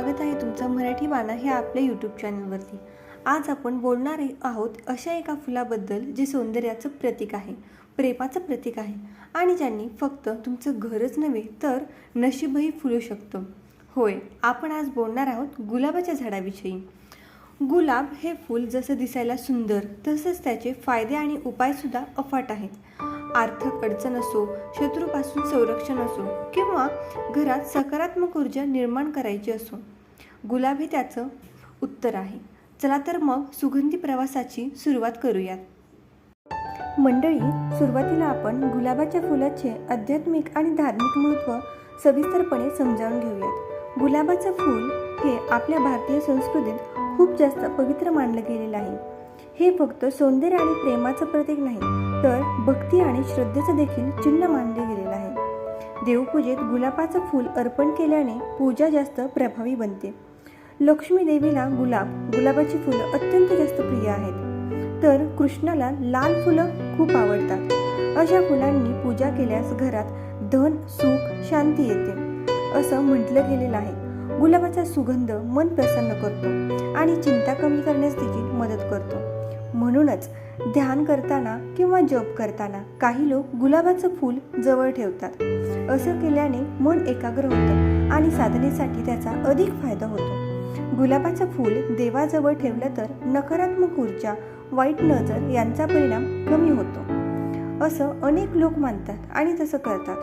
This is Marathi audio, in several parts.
स्वागत आहे तुमचं मराठी बाणा हे आपल्या यूट्यूब चॅनलवरती आज आपण बोलणार आहोत अशा एका फुलाबद्दल जे सौंदर्याचं प्रतीक आहे प्रेमाचं प्रतीक आहे आणि ज्यांनी फक्त तुमचं घरच नव्हे तर नशीबही फुलू शकतं. होय आपण आज बोलणार आहोत गुलाबाच्या झाडाविषयी. गुलाब हे फूल जसं दिसायला सुंदर तसंच त्याचे फायदे आणि उपायसुद्धा अफाट आहेत. आर्थिक अडचण असो शत्रूपासून संरक्षण असो किंवा घरात सकारात्मक ऊर्जा निर्माण करायची असो गुलाब हे त्याचं उत्तर आहे. चला तर मग सुगंधी प्रवासाची सुरुवात करूयात. मंडळी सुरुवातीला आपण गुलाबाच्या फुलाचे आध्यात्मिक आणि धार्मिक महत्त्व सविस्तरपणे समजावून घेऊयात. गुलाबाचं फूल हे आपल्या भारतीय संस्कृतीत खूप जास्त पवित्र मानलं गेलेलं आहे. हे फक्त सौंदर्य आणि प्रेमाचं प्रतीक नाही तर भक्ती आणि श्रद्धेचं देखील चिन्ह मानले गेलेलं आहे. देवपूजेत गुलाबाचं फूल अर्पण केल्याने पूजा जास्त प्रभावी बनते. लक्ष्मी देवीला गुलाब गुलाबाची फुलं अत्यंत जास्त प्रिय आहेत. तर कृष्णाला लाल फुलं खूप आवडतात. अशा फुलांनी पूजा केल्यास घरात धन सुख शांती येते. असं म्हटलं गेलेलं आहे. गुलाबाचा सुगंध मन प्रसन्न करतो आणि चिंता कमी करण्यास देखील मदत करतो. म्हणूनच ध्यान करताना किंवा जप करताना काही लोक गुलाबाचं फूल जवळ ठेवतात. असं केल्याने मन एकाग्र होतं आणि साधनेसाठी त्याचा अधिक फायदा होतो. गुलाबाचं फूल देवाजवळ ठेवलं तर नकारात्मक ऊर्जा वाईट नजर यांचा परिणाम कमी होतो. असं अनेक लोक मानतात आणि तसं करतात.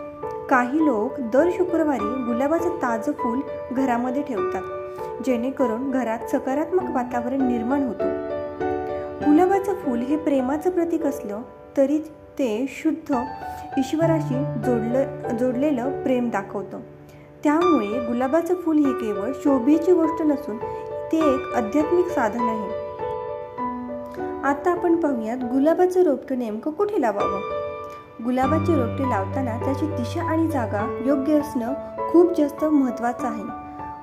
काही लोक दर शुक्रवारी गुलाबाचं ताजं फूल घरामध्ये ठेवतात जेणेकरून घरात सकारात्मक वातावरण निर्माण होतो. गुलाबाचं फूल हे प्रेमाचं प्रतीक असलं तरी ते शुद्ध ईश्वराशी जोडलं जोडलेलं प्रेम दाखवतं. त्यामुळे गुलाबाचं फूल ही केवळ शोभेची गोष्ट नसून ते एक आध्यात्मिक साधन आहे. आता आपण पाहूयात गुलाबाचं रोपटं नेमकं कुठे लावावं? गुलाबाचे रोपटे लावताना त्याची दिशा आणि जागा योग्य असणं खूप जास्त महत्त्वाचं आहे.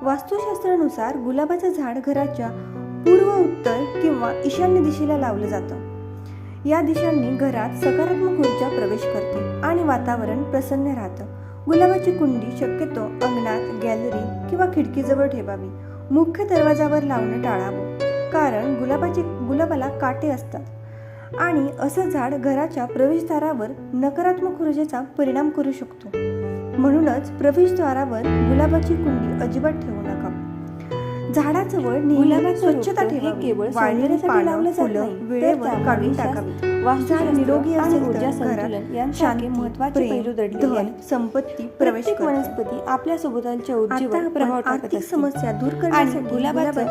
वास्तुशास्त्रानुसार गुलाबाचं झाड घराच्या पूर्व उत्तर किंवा ईशान्य दिशेला लावलं जातं. या दिशांनी घरात सकारात्मक ऊर्जा प्रवेश करते आणि वातावरण प्रसन्न राहतं. गुलाबाची कुंडी शक्यतो अंगणात गॅलरी किंवा खिडकीजवळ ठेवावी. मुख्य दरवाजावर लावणं टाळावं कारण गुलाबाचे गुलाबाला काटे असतात. आणि असं झाड घराच्या प्रवेशद्वारावर नकारात्मक ऊर्जेचा परिणाम करू शकतो. म्हणूनच प्रवेशद्वारावर गुलाबाची कुंडी अजिबात ठेवू नका. झाडाजवळ गुलाबाचं स्वच्छता ठेवावी. केवळ सौंदर्यासाठी लावलं जात नाही, वेळेवर काढून टाकावी वास्तुशास्त्र झाड निरोगी असेल ऊर्जा संतुलन यांसारखे पैलू दडलेले आहेत. संपत्ती प्रवेश. वनस्पती आपल्या सभोवतालच्या ऊर्जेवर प्रभाव टाकत समस्या दूर करण्यासाठी गुलाबाचं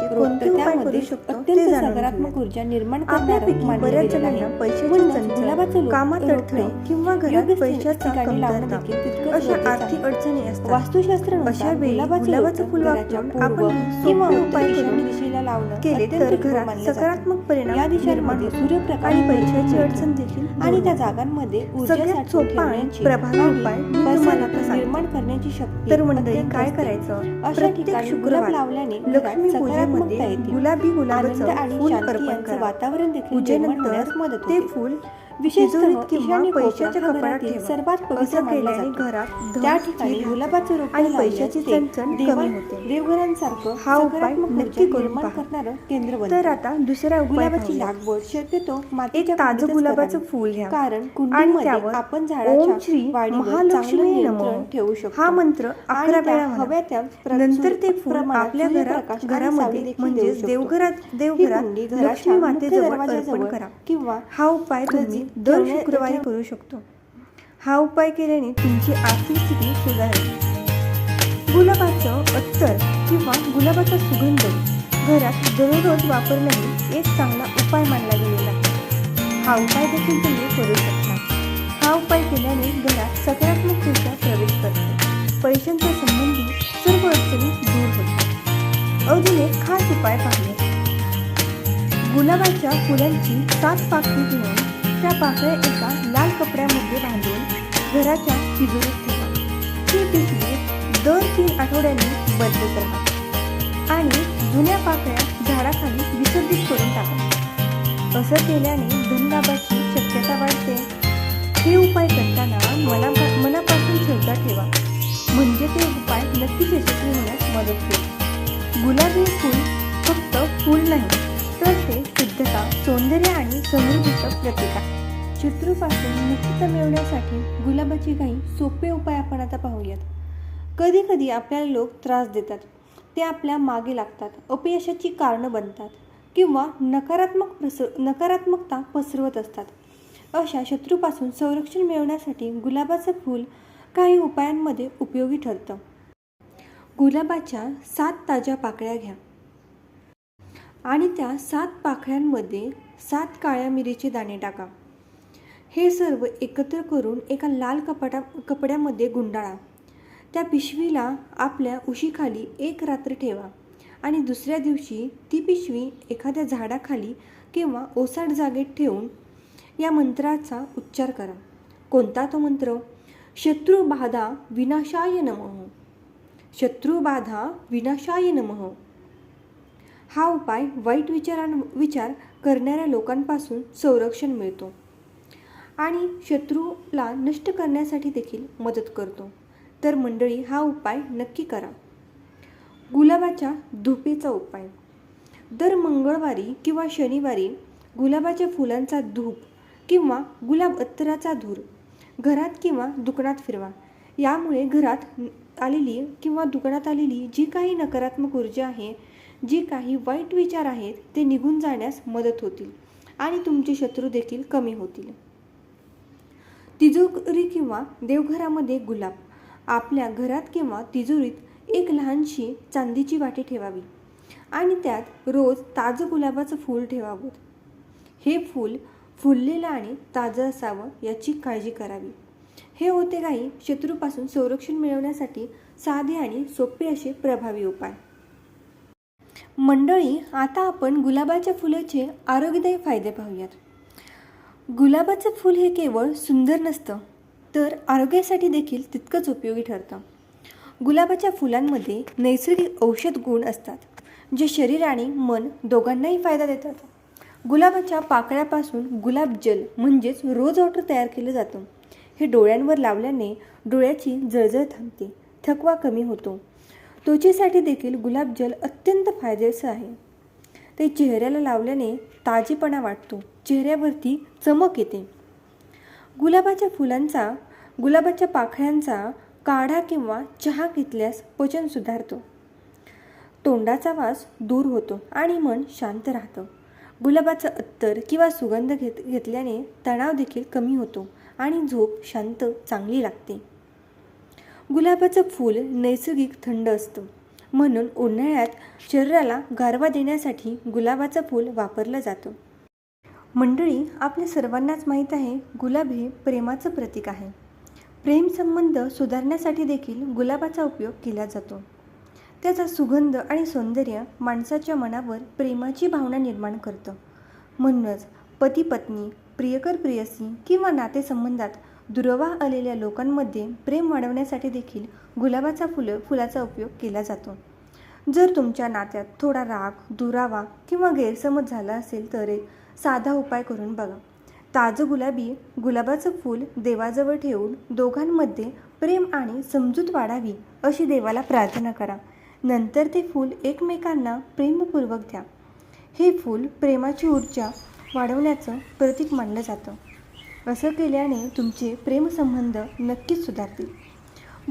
त्यामध्ये अत्यंत सकारात्मक. ऊर्जा निर्माण मानलं बऱ्याच जणांना. पैशाची गुलाबाचं कामात अडथळे किंवा घरात योग्य पैशाचा ठिकाणी लावणं देखील तितकंच अशा आर्थिक. अडचणी असतात वास्तुशास्त्रानुसार अशा गुलाबाचं फुल वापरून आपण किंवा उपाय दिशेला लावणं केले तर घरात. सकारात्मक परिणाम या दिशांमध्ये सूर्यप्रकाश पैशाची. अडचण देखील आणि त्या. जागांमध्ये ऊर्जा सोपा प्रभावी आणि उपाय मी तुम्हाला प्रसन्न आता सांगते. निर्माण करण्याची शक्ती तर मंडळी अत्यंत काय. करायचं अशा ठिकाणी गुलाब लावल्याने लक्ष्मी पूजेमध्ये. गुलाबी गुलाबाचं आणि वातावरण देखील पूजेनंतर मदत ते. फूल विशेषतः ईशान्य पैशाच्या सर्वात पवित्र केल्याने. घरात त्या ठिकाणी. गुलाबाचं आणि पैशाची ते चणचण देवा- कमी होते देवघरांसारखं हा उपाय नक्की ऊर्जा करून निर्माण पहा. करणारं केंद्र बनते तर आता दुसरा गुलाबाची पाहूया. लागवड शक्यतो एक मातीच्या ताजं कुंडीतच गुलाबाचं करावी. फूल घ्या कारण कुंडीमध्ये आपण झाडाच्या श्री महालक्ष्मी नमः ठेवू शकतो हा मंत्र अकरा वेळा. हव्या त्या नंतर ते फूल आपल्या घरात घरामध्ये म्हणजेच शकतो. देवघरात देवघरात लक्ष्मी मातेजवळ अर्पण करा किंवा हा उपाय तुम्ही दर शुक्रवारी करू शकतो. हा उपाय केल्याने तुमची आर्थिक स्थिती सुधारेल. गुलाबाचं अत्तर किंवा गुलाबाचा सुगंध घरात दररोज वापरणंही एक चांगला उपाय मानला गेलेला आहे. हा उपाय देखील तुम्ही करू शकता. हा उपाय केल्याने घरात सकारात्मक ऊर्जा प्रवेश करते. पैशांच्या संबंधी सर्व अडचणी दूर होतात. अजून एक खास उपाय पाहूया. गुलाबाच्या फुलांची सात पाकळी घेऊन त्या पाकळ्या एका लाल कपड्यामध्ये बांधून घराच्या तिजोरीत ठेवा. ही पिशवी दर तीन आठवड्यांनी बदलत राहा. आणि जुन्या पाकळ्या झाडाखाली विसर्जित करून टाका. असं केल्याने धनलाभाची शक्यता वाढते. हे उपाय करताना मनापा मनापासून श्रद्धा ठेवा. म्हणजे ते उपाय नक्कीच यशस्वी होण्यास मदत होईल. गुलाबी फूल फक्त फूल नाही तर ते शुद्धता सौंदर्य आणि समृद्धीचं प्रतीक आहे. शत्रूपासून मुक्तता मिळवण्यासाठी गुलाबाचे काही सोपे उपाय आपण आता पाहूयात. कधी कधी आपल्याला लोक त्रास देतात. ते आपल्या मागे लागतात. अपयशाची कारणं बनतात. किंवा नकारात्मक प्रस नकारात्मकता पसरवत असतात. अशा शत्रूपासून संरक्षण मिळवण्यासाठी गुलाबाचं फूल काही उपायांमध्ये उपयोगी ठरतं. गुलाबाच्या सात ताज्या पाकळ्या घ्या. आणि त्या सात पाकळ्यांमध्ये सात काळ्या मिरीचे दाणे टाका. हे सर्व एकत्र करून एका लाल कपाटा कपड्यामध्ये गुंडाळा. त्या पिशवीला आपल्या उशीखाली एक रात्र ठेवा आणि दुसऱ्या दिवशी ती पिशवी एखाद्या झाडाखाली किंवा ओसाड जागेत ठेवून या मंत्राचा उच्चार करा. कोणता तो मंत्र? शत्रुबाधा विनाशाय नमः. शत्रुबाधा विनाशाय नमः. हा उपाय वाईट विचारां विचार करणाऱ्या लोकांपासून संरक्षण मिळतो. आणि शत्रूला नष्ट करण्यासाठी देखील मदत करतो. तर मंडळी हा उपाय नक्की करा. गुलाबाच्या धुपेचा उपाय. दर मंगळवारी किंवा शनिवारी गुलाबाच्या फुलांचा धूप किंवा गुलाब अत्तराचा धूर घरात किंवा दुकानात फिरवा. यामुळे घरात आलेली किंवा दुकानात आलेली जी काही नकारात्मक ऊर्जा आहे जी काही वाईट विचार आहेत ते निघून जाण्यास मदत होतील आणि तुमचे शत्रू देखील कमी होतील. तिजोरी किंवा देवघरामध्ये गुलाब. आपल्या घरात किंवा तिजोरीत एक लहानशी चांदीची वाटी ठेवावी आणि त्यात रोज ताजं गुलाबाचं फूल ठेवावं. हे फूल फुललेलं आणि ताजं असावं याची काळजी करावी. हे होते काही शत्रूपासून संरक्षण मिळवण्यासाठी साधे आणि सोपे असे प्रभावी उपाय. मंडळी आता आपण गुलाबाच्या फुलाचे आरोग्यदायी फायदे पाहूयात. गुलाबाचं फूल हे केवळ सुंदर नसतं तर आरोग्यासाठी देखील तितकंच उपयोगी ठरतं. गुलाबाच्या फुलांमध्ये नैसर्गिक औषध गुण असतात जे शरीर आणि मन दोघांनाही फायदा देतात. गुलाबाच्या पाकळ्यापासून गुलाब जल म्हणजेच रोज वॉटर तयार केलं जातं. हे डोळ्यांवर लावल्याने डोळ्याची जळजळ थांबते. थकवा कमी होतो. त्वचेसाठी देखील गुलाबजल अत्यंत फायद्याचं आहे. ते चेहऱ्याला लावल्याने ताजेपणा वाटतो. चेहऱ्यावरती चमक येते. गुलाबाच्या फुलांचा गुलाबाच्या पाखळ्यांचा काढा किंवा चहा घेतल्यास पचन सुधारतो. तोंडाचा वास दूर होतो आणि मन शांत राहतं. गुलाबाचं अत्तर किंवा सुगंध घेत घेतल्याने तणाव देखील कमी होतो. आणि झोप शांत चांगली लागते. गुलाबाचं फूल नैसर्गिक थंड असतं. म्हणून उन्हाळ्यात शरीराला गारवा देण्यासाठी गुलाबाचं फूल वापरलं जातं. मंडळी आपल्या सर्वांनाच माहीत आहे गुलाब हे प्रेमाचं प्रतीक आहे. प्रेम संबंध सुधारण्यासाठी देखील गुलाबाचा उपयोग केला जातो. त्याचा सुगंध आणि सौंदर्य माणसाच्या मनावर प्रेमाची भावना निर्माण करतं. म्हणूनच पती पत्नी प्रियकर प्रियसी किंवा नातेसंबंधात दुरवा आलेल्या लोकांमध्ये प्रेम वाढवण्यासाठी देखील गुलाबाचा फुलं फुलाचा उपयोग केला जातो. जर तुमच्या नात्यात थोडा राग दुरावा किंवा गैरसमज झाला असेल तर एक साधा उपाय करून बघा. ताजं गुलाबी गुलाबाचं फूल देवाजवळ ठेवून दोघांमध्ये प्रेम आणि समजूत वाढावी अशी देवाला प्रार्थना करा. नंतर ते फूल एकमेकांना प्रेमपूर्वक द्या. हे फूल प्रेमाची ऊर्जा वाढवण्याचं प्रतीक मानलं जातं. असं केल्याने तुमचे प्रेमसंबंध नक्कीच सुधारतील.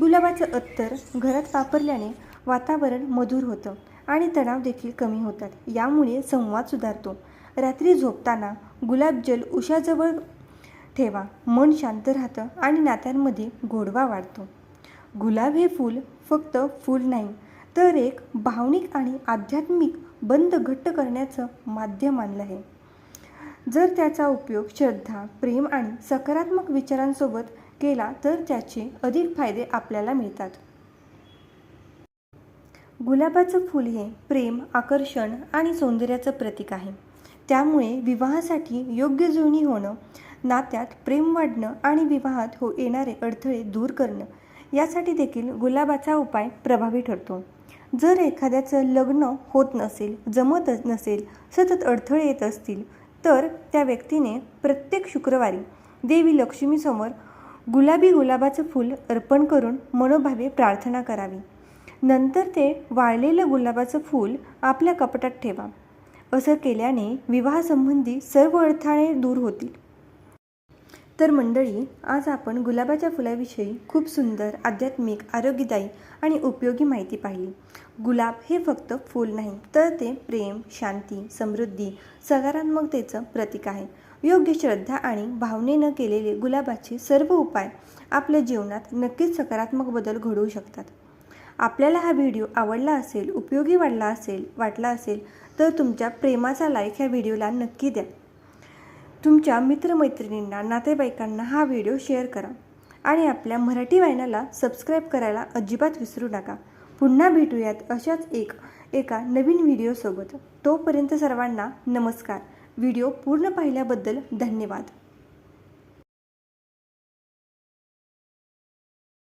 गुलाबाचं अत्तर घरात वापरल्याने वातावरण मधुर होतं आणि तणाव देखील कमी होतात. यामुळे संवाद सुधारतो. रात्री झोपताना गुलाबजल उशाजवळ ठेवा मन शांत राहतं आणि नात्यांमध्ये गोडवा वाढतो. गुलाब हे फूल फक्त फूल नाही तर एक भावनिक आणि आध्यात्मिक बंध घट्ट करण्याचं माध्यम मानलं आहे. जर त्याचा उपयोग श्रद्धा प्रेम आणि सकारात्मक विचारांसोबत केला तर त्याचे अधिक फायदे आपल्याला मिळतात. गुलाबाचं फूल हे प्रेम आकर्षण आणि सौंदर्याचं प्रतीक आहे. त्यामुळे विवाहासाठी योग्य जुळणी होणं नात्यात प्रेम वाढणं आणि विवाहात हो येणारे अडथळे दूर करणं यासाठी देखील गुलाबाचा उपाय प्रभावी ठरतो. जर एखाद्याचं लग्न होत नसेल जमत नसेल सतत अडथळे येत असतील तर त्या व्यक्तीने प्रत्येक शुक्रवारी देवी लक्ष्मीसमोर गुलाबी गुलाबाचं फूल अर्पण करून मनोभावे प्रार्थना करावी. नंतर ते वाळलेलं गुलाबाचं फूल आपल्या कपटात ठेवा. असं केल्याने विवाहासंबंधी सर्व अडथळे दूर होतील. तर मंडळी आज आपण गुलाबाच्या फुलाविषयी खूप सुंदर आध्यात्मिक आरोग्यदायी आणि उपयोगी माहिती पाहिली. गुलाब हे फक्त फूल नाही तर ते प्रेम शांती समृद्धी सकारात्मकतेचं प्रतीक आहे. योग्य श्रद्धा आणि भावनेनं केलेले गुलाबाचे सर्व उपाय आपल्या जीवनात नक्कीच सकारात्मक बदल घडवू शकतात. आपल्याला हा व्हिडिओ आवडला असेल उपयोगी वाटला असेल वाटला असेल तर तुमच्या प्रेमाचा लाईक ह्या व्हिडिओला नक्की द्या. तुमच्या मित्रमैत्रिणींना नातेवाईकांना हा व्हिडिओ शेअर करा आणि आपल्या मराठी वाहिन्याला सबस्क्राईब करायला अजिबात विसरू नका. पुन्हा भेटूयात अशाच एक एका नवीन व्हिडिओसोबत. तोपर्यंत सर्वांना नमस्कार. व्हिडिओ पूर्ण पाहिल्याबद्दल धन्यवाद.